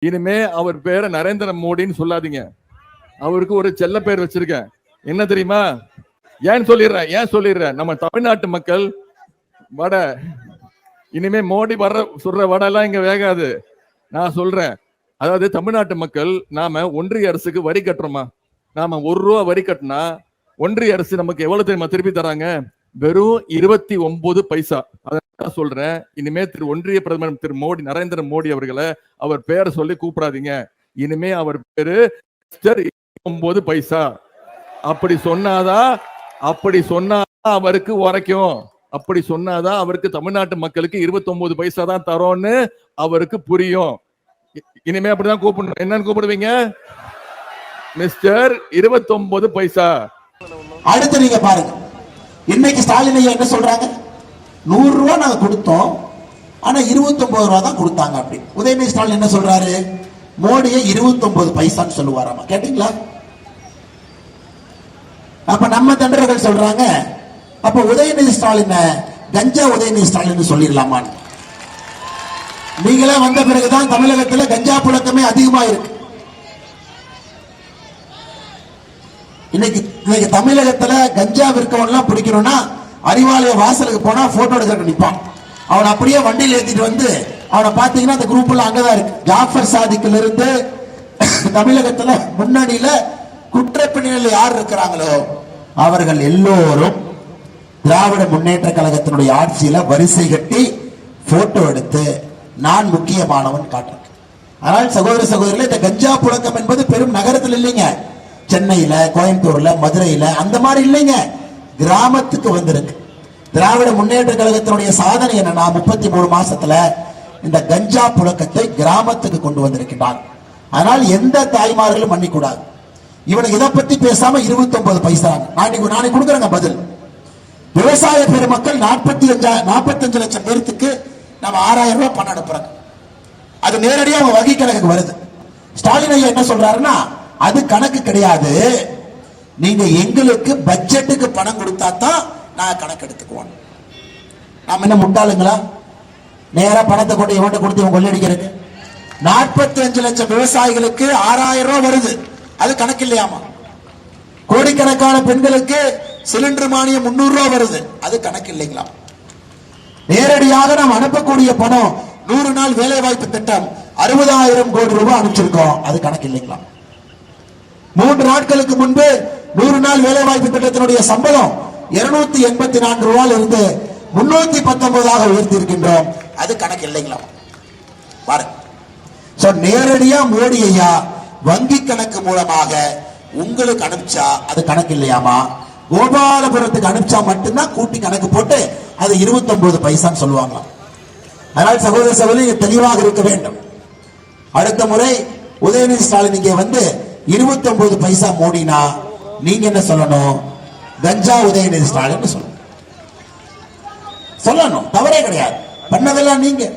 இனிமே அவர் பேரை நரேந்திர மோடின்னு சொல்லாதீங்க. அவருக்கு ஒரு செல்ல பேர் வச்சிருக்கேன். என்ன தெரியுமா? ஏன் சொல்லிடுறேன்? ஏன் சொல்லிடுறேன்? நம்ம தமிழ்நாட்டு மக்கள் வடை இனிமே மோடி வர்ற சொல்ற வடைலாம் எல்லாம் இங்க வேகாது. நான் சொல்றேன். அதாவது தமிழ்நாட்டு மக்கள் நாம ஒன்றிய அரசுக்கு வரி கட்டுறோமா? நாம ஒரு ரூபா வரி கட்டினா ஒன்றிய அரசு நமக்கு எவ்வளவு தெரியுமா திருப்பி தராங்க? வெறும் இருபத்தி ஒன்பது பைசா. சொல்றேன். இனிமே திரு ஒன்றிய பிரதமர் திரு மோடி நரேந்திர மோடி அவர்களை அவர் பேரை சொல்லி கூப்பிடாதீங்க. இனிமே அவர் பேரு மிஸ்டர் ஒன்பது பைசா. அப்படி சொன்னாதான் அப்படி சொன்னாதான் அவருக்கு உரைக்கும். அப்படி சொன்னாதான் அவருக்கு தமிழ்நாட்டு மக்களுக்கு 29 பைசா தான் தரோன்னு அவருக்கு புரியும். இனிமே அப்படிதான் கூப்பிடணும். என்னன்னு கூப்பிடுவீங்க? மிஸ்டர் 29 பைசா. அடுத்து நீங்க பாருங்க. இன்னைக்கு ஸ்டாலின் ஐயா என்ன சொல்றாங்க? நூறு ரூபா நாங்க கொடுத்தோம். ஆனா 29 ரூபா தான் கொடுத்தாங்க அப்படி. உதயநிதி ஸ்டாலின் என்ன சொல்றாரு? மோடியை 29 பைசான்னு சொல்லுவாராமா. கேட்டீங்களா? அப்ப நம்ம தொண்டர்கள் சொல்றாங்க அப்ப உதயநிதி ஸ்டாலின் கஞ்சா உதயநிதி ஸ்டாலின் சொல்லிடலாமான்னு. நீங்களே வந்த பிறகுதான் தமிழகத்துல கஞ்சா புழக்கமே அதிகமா இருக்கு இன்னைக்கு இன்னைக்கு தமிழகத்துல கஞ்சா விற்கவன்லாம் பிடிக்கணும்னா அறிவாலய வாசலுக்கு போனா போட்டோ எடுக்க நிற்பான் அவனை அப்படியே வண்டியில் ஏற்றிட்டு வந்து அவனை பார்த்தீங்கன்னா அந்த குரூப் எல்லாம் அங்கதான் இருக்கு. ஜாஃபர் சாதிக்கில் இருந்து தமிழகத்துல முன்னணியில குற்றப்பின்னணியில் யார் இருக்கிறாங்களோ அவர்கள் எல்லோரும் திராவிட முன்னேற்ற கழகத்தினுடைய ஆட்சியில வரிசை கட்டி போட்டோ எடுத்து நான் முக்கியமானவன் காட்டுறேன் ஆனால் சகோதர சகோதரிகளே இந்த கஞ்சா புழக்கம் என்பது பெரும் நகரத்தில் இல்லைங்க. சென்னையில கோயம்புத்தூர்ல மதுரையில அந்த மாதிரி இல்லைங்க. கிராமத்துக்கு வந்திருக்கு. திராவிட முன்னேற்ற கழகத்தினுடைய சாதனை என்னன்னா முப்பத்தி மூணு மாசத்துல இந்த கஞ்சா புழக்கத்தை கிராமத்துக்கு கொண்டு வந்திருக்கிறார் அதனால் எந்த தாய்மார்களும் மன்னிக்கூடாது. இவனுக்கு இதை பத்தி பேசாம 29 பைசா. நாளைக்கு நாளைக்கு கொடுக்குறேங்க பதில். விவசாய பெருமக்கள் நாற்பத்தி அஞ்சா நாற்பத்தஞ்சு லட்சம் பேர்த்துக்கு நம்ம ஆறாயிரம் ரூபாய் பணம் அனுப்புறோம். அது நேரடியாக அவங்க வங்கி கணக்குக்கு வருது. ஸ்டாலின் ஐயா என்ன சொல்றாருன்னா அது கணக்கு கிடையாது. நீங்க எங்களுக்கு பட்ஜெட்டுக்கு பணம் கொடுத்தா தான் நான் கணக்கு எடுத்துக்குவோம் நாம என்ன முட்டாளுங்களா? நேரா பணத்தை கொண்டு இவன்ட்ட கொடுத்து இவன் கொள்ளடிக்கிறது நாற்பத்தி அஞ்சு லட்சம் விவசாயிகளுக்கு ஆறாயிரம் ரூபாய் வருது. அது கணக்கு இல்லையாமா கோடிக்கணக்கான பெண்களுக்கு சிலிண்டர் மானியம் முன்னூறு ரூபாய் வருது. அது கணக்கு இல்லைங்களா நேரடியாக நாம் அனுப்பக்கூடிய பணம் நூறு நாள் வேலை வாய்ப்பு திட்டம் அறுபதாயிரம் கோடி ரூபாய் அனுப்பிச்சிருக்கோம். அது கணக்கு இல்லைங்களா மூன்று நாட்களுக்கு முன்பு நூறு நாள் வேலை வாய்ப்பு திட்டத்தினுடைய சம்பளம் இருநூத்தி எண்பத்தி நான்கு ரூபாயில் இருந்து முன்னூத்தி பத்தொன்பதாக உயர்த்தி இருக்கின்றோம் அது கணக்கு இல்லைங்களா? பாருங்க. சோ நேரடியா மோடி ஐயா வங்கி கணக்கு மூலமாக உங்களுக்கு அனுப்பிச்சா அது கணக்கு இல்லையாமா? கோபாலபுரத்துக்கு அனுப்பிச்சா மட்டும்தான் கூட்டி கணக்கு போட்டு அது 29 பைசான்னு சொல்லுவாங்க அதனால் சகோதர சகோதரி தெளிவாக இருக்க வேண்டும். அடுத்த முறை உதயநிதி ஸ்டாலின் இங்கே வந்து 29 பைசா மோடினா நீங்க என்ன சொல்லணும்? கஞ்சா உதயநிதி ஸ்டாலின் சொல்லணும் சொல்லணும். தவறே கிடையாது. பண்ணதெல்லாம் நீங்க.